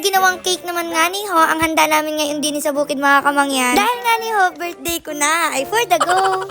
na ginawang cake naman nga ni ho, ang handa namin ngayon din sa bukid mga kamangyan. Dahil nga ni ho, birthday ko na. Ay, for the go!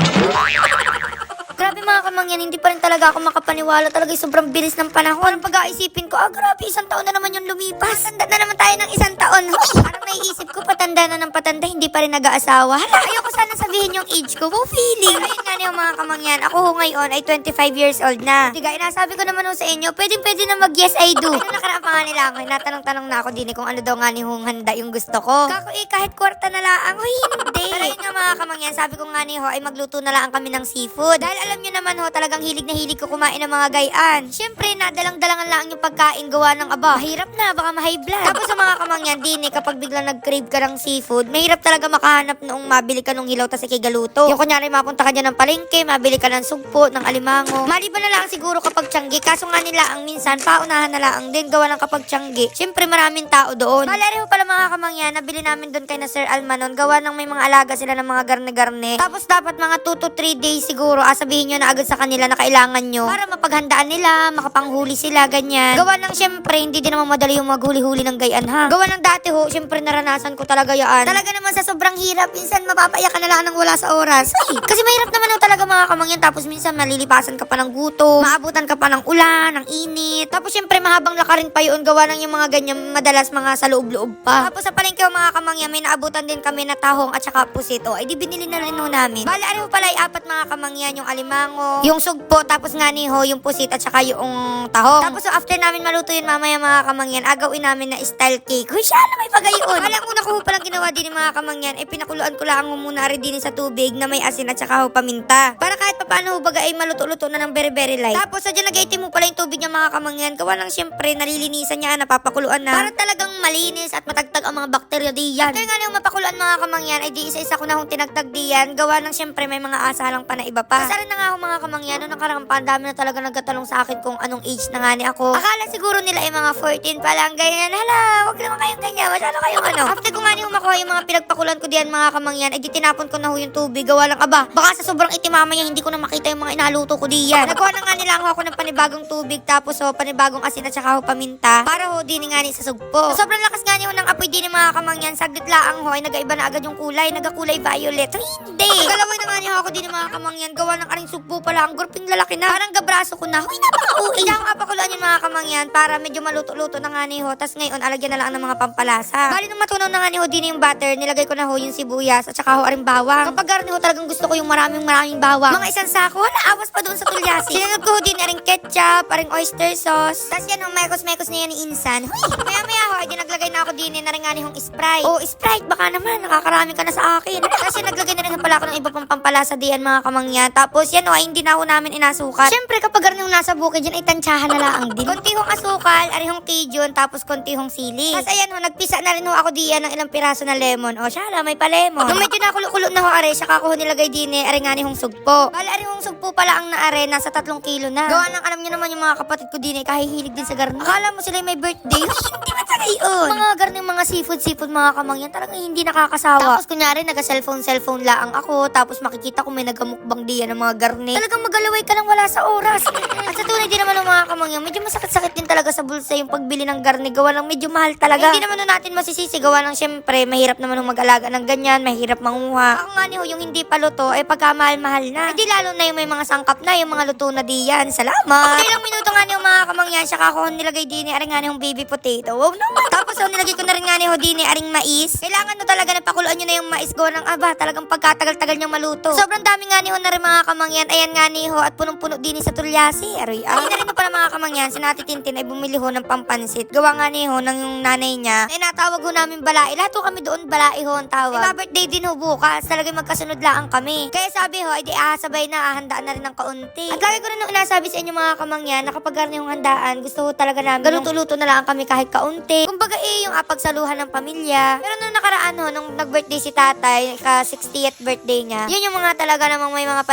Grabe mga kamangyan, hindi pa rin talaga ako makapaniwala. Talaga sobrang bilis ng panahon. Parang pag-aisipin ko, ah grabe, isang taon na naman yung lumipas. Tanda na naman tayo ng isang taon. Parang naiisip ko, patanda na ng patanda, hindi pa rin nag-aasawa. Hala, ayoko sana sabihin yung age ko. Wow, feeling. Ayun nga niyo mga kamangyan, ako ho ngayon ay 25 years old na. Diga, inasabi ko naman ho sa inyo, pwedeng pwede na mag yes I do. Ano nakaraan pa nga nila ako, natanong-tanong na ako din kung ano daw nga ni hong handa yung gusto ko. Kako eh, kahit kwarta na lang, hoy hindi. Pero yun nga mga kamangyan, sabi ko nga ni ho ay magluto na lang kami ng seafood. Dahil alam nyo naman ho, talagang hilig na hilig ko kumain ng mga gayaan. Siyempre, nadalang-dalangan lang yung pagkain gawa ng aba. Mahirap na, baka ma-high blood. Tapos sa mga kamangyan, din eh, kapag biglang nag-crave ka ng seafood, mahirap talaga makahanap noong mabili ka nung hilaw tas ikigaluto. Yung kunyari, mapunta ka dyan ng palengke, mabili ka ng sugpo, ng alimango. Maliban na lang siguro kapag tiyanggi. Kaso nga nila ang minsan, paunahan na lang din gawa ng kapag tiyanggi. Siyempre, maraming tao doon. Malari ho pala mga kamangyan, nabili namin doon kay na Sir Almanon. Gawa ng may mga alaga sila ng mga garne-garne. Tapos dapat mga 2 to 3 days siguro, ah, sabihin nyo na agad sa kanila na kailangan nyo. Para mapaghandaan nila, makapanghuli sila, ganyan. Gawa ng siyempre, hindi din naman madali yung maghuli-huli ng gayan ha. Gawa ng dati ho, siyempre naranasan ko talaga yan. Talaga naman sa sobrang hirap, minsan mapapaiyak ka na lang ng wala sa oras. Ay, kasi mahirap naman ho talaga mga kamangyan. Tapos minsan malilipasan ka pa ng gutom, maabutan ka pa ng ulan, ng init. Tapos siyempre mahabang lakarin pa yun. Gawa ng yung mga ganyan, madalas mga sa loob-loob pa. Tapos sa palengke mga kamangyan, may naabutan din kami na tahong at saka pusit. O, ay di binili na rin ho namin. Bali, ano pala, ay apat mga kamangyan, yung alimango, yung sugpo, tapos nga ni ho, yung pusit at saka yung tahong. Tapos so, after namin maluto yun mamaya mga kamangyan, agawin namin na style cake. Huy, siya may pagayon. Alam ko na ko palang ginawa din ng mga kamangyan, eh pinakuluan ko lang muna rin din sa tubig na may asin at saka ho paminta. Para kahit papaano ho baga ay maluto-luto na ng very very light. Tapos sadya nag-itim mo pala yung tubig niya mga kamangyan. Gawa lang siyempre nalilinisan niya, napapakuluan na. Para talagang malinis at matatag ang mga bakterya diyan. After nga nang mapakuluan mga kamangyan, ay di isa-isa ko na hong tinagtag diyan. Gawa lang siyempre may mga asalang pa na iba pa. Kasi na nga ho mga kamangyan, nung nakarang pa, ang dami na talaga nagkatalong sa akin kung anong age na nga ni ako. Akala siguro nila ay mga 14 pa lang, ganyan. Hala, wag naman kayong ganyan. Masyado kayong ano. After ko nga ni humakuha yung mga pinagpakulan ko diyan mga kamangyan, ay di tinapon ko na ho yung tubig. Gawa lang, aba, baka sa sobrang itim mamaya hindi ko na makita yung mga inaluto ko diyan. Nagawa na nga nila ako ng panibagong tubig, tapos ho, panibagong asin at saka ho paminta. Para ho, din nga ni sa sugpo. Sa sobrang lakas nga ni ho ng apoy din ng mga kamangyan, saglit laang ho, ay nagaiba na agad yung kulay, nagakulay violet. Hindi! Galaway na nga ni ho ako din ng mga kamangyan, gawa ng aring sugpo pala, ang gurping lalaki na. Parang gabraso ko na, huy, napaka-uwi. Kaya ako kapakuluan yung mga kamangyan para medyo maluto-luto na nga ni ho, tas ngayon alagyan na lang ng mga pampalasa. Bali nung matunaw na nga ni ho din yung butter, nilagay ko na ho yung sibuyas at saka ho aring bawang. Kapag garni ho talagang gusto ko yung maraming maraming bawang. Mga isang sako, wala awas pa doon sa tulyasi. Sinunod ko ho din aring ketchup, aring oyster sauce. Tas yan ho, mekos-mekos na yan ni Insan. Maya-maya ho, ay naglagay na ako din na rin nga ni hong Sprite. Oh, Sprite, baka naman, nakakarami ka na sa akin. Kasi naglagay na rin pala ako ng iba pang pampalasa diyan mga kamangyan. Tapos yan ho, ay hindi na ho namin inasukat. Siyempre, kapag garni hong nasa bukid yan, ay tansyahan na lang din. Konti hong asukal, ari hong Cajun, tapos konti hong sili. Tapos ayan ho, nagpisa na rin ho ako diyan ng ilang piraso na lemon. O, siya may pa lemon. Nung medyo nakulo-kulo na ho, are, saka ko ho nilagay din eh, ari nga ni hong sugpo. Bala, ari hong sugpo pala ang naare, nasa tatlong kilo na. Gawa ng alam niyo naman yung mga kapatid ko din eh, kahihilig din sa garni. Akala mo sila may birthday? hindi man yun. Mga garning mga seafood, seafood mga kamangyan, talagang hindi nakakasawa. Tapos kunyari, naga-cellphone, cellphone lang ako. Tapos makikita ko may nagamukbang diyan ng mga garni. Talagang magalaway ka lang wala sa oras. At sa tunay din naman ng mga kamangyan, medyo masakit-sakit din talaga sa bulsa yung pagbili ng garni. Gawa lang medyo mahal talaga. hindi naman natin masisisi. Gawa lang syempre, mahirap naman mag-alaga ng ganyan, mahirap manguha. Ako nga ni ho, yung hindi pa luto, eh pagka mahal-mahal na. Hindi lalo na yung may mga sangkap na, yung mga luto na diyan. Salamat. Okay lang minuto nga ni yung mga kamangyan, saka ako nilagay din ni aring nga yung baby potato. Wow naman. Tapos ho, nilagay ko na rin nga ni ho din ni aring mais. Kailangan no talaga na pakuluan nyo na yung mais gawa ng aba. Talagang pagkatagal-tagal niyang maluto. Sobrang dami nga ni na rin mga kamangyan. Ayan nga ni ho at punong-puno din sa tulyasi. Aroy ah. Ayun na rin ho pala mga kamangyan. Si Nati Tintin ay bumili ho ng pampansit. Gawa nga ni ho ng yung nanay niya. Ay natawag ho namin balai. Lahat ho kami doon balai ho ang tawag. Iba birthday din ho bukas. Talagang magkasunod lang kami. Kaya sabi ho, ay di ah, sabay na, handaan na rin ng kaunti. At lagi ko na nung inasabi sa inyo mga kamangyan, na kapag yung handaan, gusto ko talaga namin. Galuto-luto na lang kami kahit kaunti. Kumbaga eh, yung apagsaluhan ng pamilya. Pero nung nakaraan ho, nung nag-birthday si tatay, ka 60th birthday niya, yun yung mga talaga namang may mga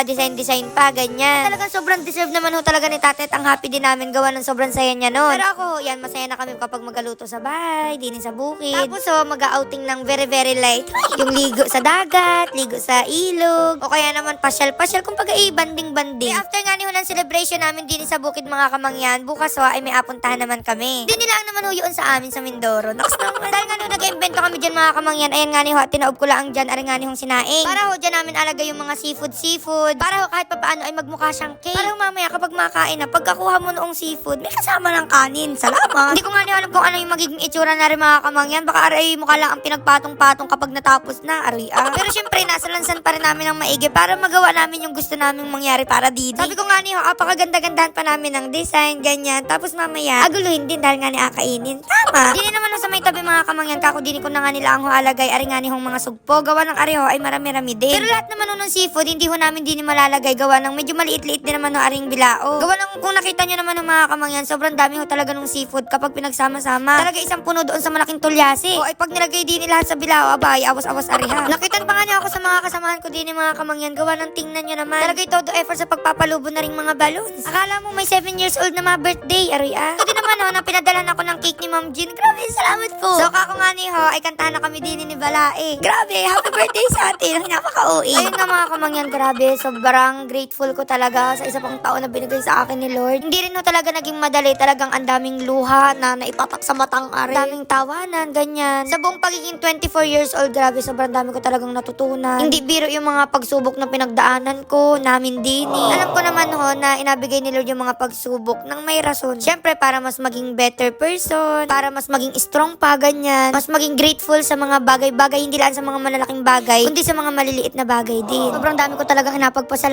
pa-design-design pa, ganyan. Talagang sobrang deserve naman ho talaga ni tatay at ang happy din namin gawa ng sobrang saya niya noon. Pero ako, yan, masaya na kami kapag magaluto sa bahay, dinin sa bukid. Tapos ho, mag-outing ng very, very light. yung ligo sa dagat, ligo sa ilog, o kaya naman pasyal-pasyal, kumbaga eh, banding-banding. Eh, after nga ni ho ng celebration namin din sa bukid mga kamangyan, bukas ho, ay may apuntahan naman kami. Hindi nila naman ho yun sa amin, sa Mindoro. Naks naman. Dahil nga nung nag-invento kami dyan mga kamangyan, ayan nga ni ho, at tinaob ko lang dyan, aray nga ni hong sinaing. Para ho, dyan namin alagay yung mga seafood, seafood. Para ho, kahit papaano ay magmukha siyang cake. Para ho, mamaya kapag makain na, pagkakuha mo noong seafood, may kasama ng kanin. Salamat. Hindi ko nga alam kung ano yung magiging itsura na rin mga kamangyan. Baka aray mukha lang ang pinagpatong-patong kapag natapos na, aray ah. Pero syempre, nasa lansan pa rin namin ng maigi para magawa namin yung gusto naming mangyari para didi. Sabi ko nga ni ho, apakaganda-gandahan pa namin ng design, ganyan. Tapos mamaya, aguluhin din dahil nga ni akainin. Tama. Dini naman sa may tabi mga kamangyan, kako dini ko na nga nila ang ho alagay, ari nga ni mga sugpo. Gawa ng ari ho ay marami-rami din. Pero lahat naman ho ng seafood, hindi ho namin dini malalagay. Gawa ng medyo maliit-liit din naman ho aring bilao. Gawa ng kung nakita nyo naman ho mga kamangyan, sobrang dami ho talaga ng seafood kapag pinagsama-sama. Talaga isang puno doon sa malaking tulyasi. O ay pag nilagay din lahat sa bilao, abay, awas-awas ari ha. Nakitan pa nga niya ako sa mga kasamahan ko din mga kamangyan. Gawa ng tingnan nyo naman. Talagay todo effort sa pagpapalubo na ring mga balloons. Akala mo may 7 years old na mga birthday, ari ah. Ito din naman ho, na pinadalan ako ng cake ni Ma'am Jean. Grabe, salamat po. So kako nga ni ho, ay kantahan na kami din ni Balae. Grabe, happy birthday sa atin. Napaka-OA. Ayun nga mga kamangyan, grabe. Sobrang grateful ko talaga sa isa pang taon na binigay sa akin ni Lord. Hindi rin ho talaga naging madali. Talagang ang daming luha na naipatak sa matang are. Daming tawanan, ganyan. Sa buong pagiging 24 years old, grabe, sobrang dami ko talagang natutunan. Hindi biro yung mga pagsubok na pinagdaanan ko, namin din eh. Alam ko naman ho na inabigay ni Lord yung mga pagsubok ng may rason. Siyempre, para mas maging better person, para mas maging strong pa, ganyan. Mas maging grateful sa mga bagay-bagay, hindi lang sa mga malalaking bagay, kundi sa mga maliliit na bagay din. Sobrang dami ko talagang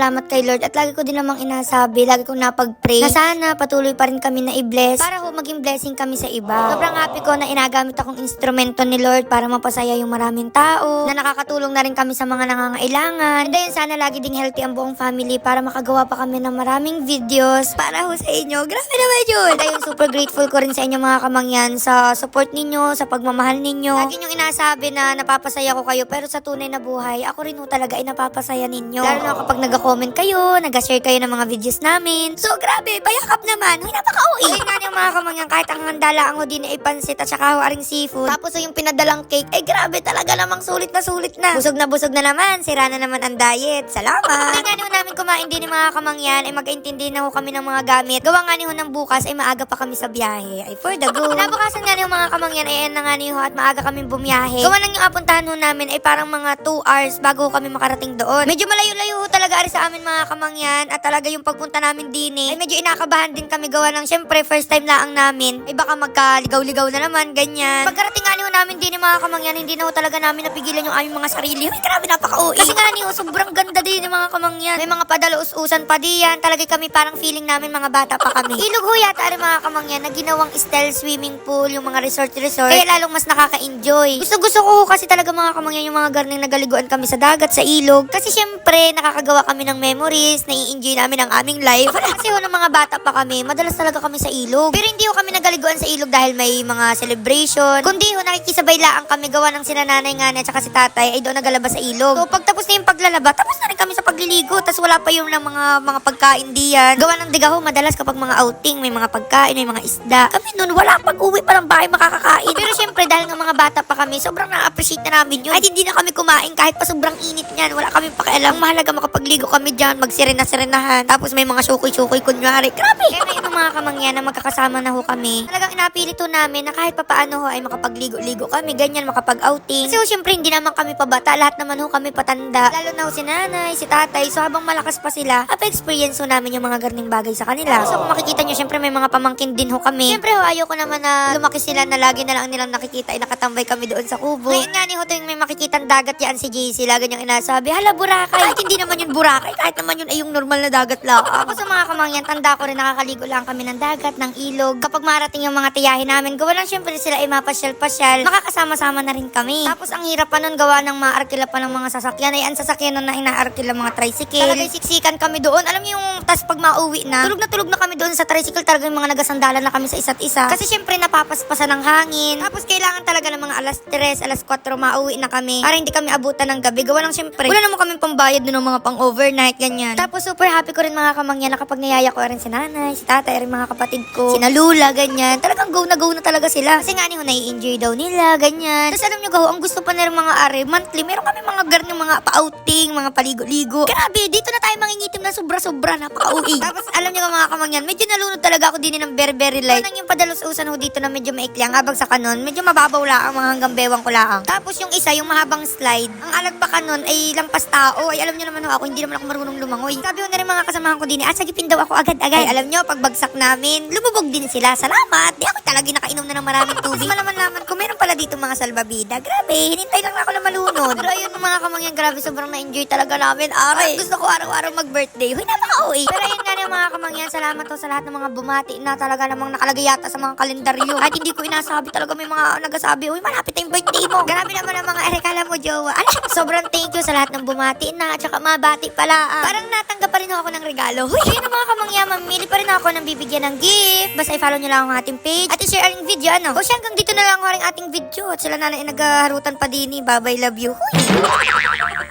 inapagpasalamat kay Lord at lagi ko din namang inasabi, lagi kong napag-pray na sana patuloy pa rin kami na i-bless para ho maging blessing kami sa iba. Sobrang happy ko na inagamit akong instrumento ni Lord para mapasaya yung maraming tao, na nakakatulong na rin kami sa mga nangangailangan. And then sana lagi ding healthy ang buong family para makagawa pa kami ng maraming videos para ho sa inyo. Grabe naman yun! Ayun, super grateful ko rin sa inyo mga kamangyan sa support ninyo, sa pagmamahal ninyo. Lagi nyo inasabi na napapasaya ko kayo pero sa tunay na buhay, ako rin ho talaga ay napapasaya ninyo. Lalo na kapag nag-comment kayo, nag-share kayo ng mga videos namin. So grabe, payakap naman. Huy, napaka-uwi. Ayun nga yung mga kamangyan, kahit ang handala ang din ay pansit at saka aring seafood. Tapos yung pinadalang cake, ay grabe talaga namang sulit na sulit na. Busog na busog na naman, sira na naman ang diet. Salamat. Hindi nga niyo namin kumain din ng mga kamangyan, ay mag-intindi na ho kami ng mga gamit. Gawa nga niyo ng bukas, ay maaga pa kami sa biyahe. Ay for the go. Kinabukasan nga niyo mga kamangyan, ay na nga niyo at maaga kami bumiyahe. Gawa nang yung apuntahan ho namin ay parang mga 2 hours bago kami makarating doon. Medyo malayo-layo talaga ari sa amin mga kamangyan at talaga yung pagpunta namin din eh, ay medyo inakabahan din kami gawa ng syempre first time lang namin ay baka magkaligaw-ligaw na naman ganyan. Pagkarating nga namin din eh, mga kamangyan hindi na talaga namin napigilan yung aming mga sarili. Ay grabe napaka-uwi. Kasi nga niyo sobrang ganda din yung mga kamangyan. May mga padalo-us-usan pa diyan. Talaga kami parang feeling namin mga bata pa kami. Ilog ho yata ari mga kamangyan na ginawang style swimming pool yung mga resort-resort. Kaya lalong mas nakaka-enjoy. Gusto-gusto ko kasi talaga mga kamangyan yung mga garning nagaliguan kami sa dagat, sa ilog. Kasi syempre, nakakagawa kami ng memories, nai-enjoy namin ang aming life. kasi ho, ng mga bata pa kami, madalas talaga kami sa ilog. Pero hindi ho kami nagaliguan sa ilog dahil may mga celebration. Kundi ho, nakikisabay lang kami gawa ng sina nanay nga at saka si tatay ay doon nagalaba sa ilog. So, pagtapos na yung paglalaba, tapos na rin kami sa pagliligo. Tapos wala pa yung ng mga mga pagkain diyan. Gawa ng diga ho, madalas kapag mga outing, may mga pagkain, may mga isda. Kami noon, wala pag uwi pa ng bahay makakakain. Pero syempre, dahil nga mga bata pa kami, sobrang na-appreciate na namin yun. At hindi na kami kumain kahit pa sobrang init niyan. Wala kami pakialam. Mahalaga makapagligo kami dyan, magsirena-serenahan. Tapos may mga sukoy-sukoy kunwari. Grabe! Kaya ngayon mga kamangyan na magkakasama na ho kami. Talagang inapilit ho namin na kahit pa paano ho ay makapagligo-ligo kami, ganyan, makapag-outing. Kasi ho, syempre, hindi naman kami pabata. Lahat naman ho kami patanda. Lalo na ho si nanay, si tatay. So habang malakas pa sila, apa-experience ho namin yung mga garning bagay sa kanila. So kung makikita nyo, syempre may mga pamangkin din ho kami. Syempre ho, ayoko naman na lumaki sila na lagi na lang nilang nakikita ay nakatambay kami doon sa kubo. Ngayon nga ni ho, tuwing may makikitang dagat yan si JC, lagi niyang inasabi, hala Boracay. Kahit hindi naman yun Boracay, kahit naman yun ay yung normal na dagat lang. Tapos sa mga kamangyan, tanda ko rin nakakaligo lang kami ng dagat, ng ilog. Kapag marating yung mga tiyahin namin, gawa lang syempre sila ay mapasyal-pasyal. Makakasama-sama na rin kami. Tapos ang hirap pa nun gawa ng maarkila pa ng mga sasakyan. Ay ang sasakyan na inaarkila mga tricycle. Talagang siksikan kami doon. Alam niyo yung tas pag mauwi na, tulog na tulog na kami doon sa tricycle. Talagang mga nagasandalan na kami sa isa't isa. Kasi syempre napapaspasan ng hangin. Tapos kailangan talaga ng mga alas 3, alas 4, mauwi na kami. Para hindi kami abutan ng gabi. Gawa lang syempre. Wala naman kami pambayad ng mga pang overnight, ganyan. Tapos super happy ko rin mga kamangyan na kapag niyaya ko rin si nanay, si tatay, rin mga kapatid ko, si Lula, ganyan. Talagang go na go na talaga sila. Kasi nga ni ho, nai-enjoy daw nila, ganyan. Tapos alam nyo go, ang gusto pa na rin mga are, monthly, meron kami mga garnong mga pa-outing, mga paligo-ligo. Grabe, dito na tayo mangingitim na sobra-sobra, napaka-uwi. Tapos alam nyo mga kamangyan, medyo nalunod talaga ako din ng very very light. Nang yung padalos-usan ho dito na medyo maikli, ang habang sa kanon, medyo mababaw lang, mga hanggang bewang ko lang. Tapos yung isa, yung mahabang slide, ang alag pa kanon ay lampas tao. Ay alam nyo naman ho ako, hindi naman ako marunong lumangoy. Sabi ko na rin mga kasamahan ko din, ah, sagipin daw ako agad-agad. Ay, alam nyo, pagbagsak namin, lumubog din sila. Salamat. Di ako talaga nakainom na ng maraming tubig. Malaman-laman ko, meron pala dito mga salbabida. Grabe, hinintay lang ako na malunod. Pero ayun mga kamangyan, grabe, sobrang na-enjoy talaga namin. Aray, gusto ko araw-araw mag-birthday. Huy, napaka-uwi. Pero ayun nga rin mga kamangyan, salamat to sa lahat ng mga bumati na talaga namang nakalagay yata sa mga kalendaryo. At hindi ko inasabi talaga may mga nagasabi, uy, malapit na yung birthday mo. Grabe naman ang mga erekala mo, jowa. Ano, sobrang thank you sa lahat ng bumati na, at saka mabati pala. Ah. Parang natanggap pa rin ako ng regalo. Huy, ang mga kamangyan, mamili pa rin ako ng bibigyan ng gift. Basta i-follow nyo lang ang ating page. At i-share ang video, ano. O siya, hanggang dito na lang ang ating video. At sila na na naghaharutan pa din ni Babay Love You. Huy.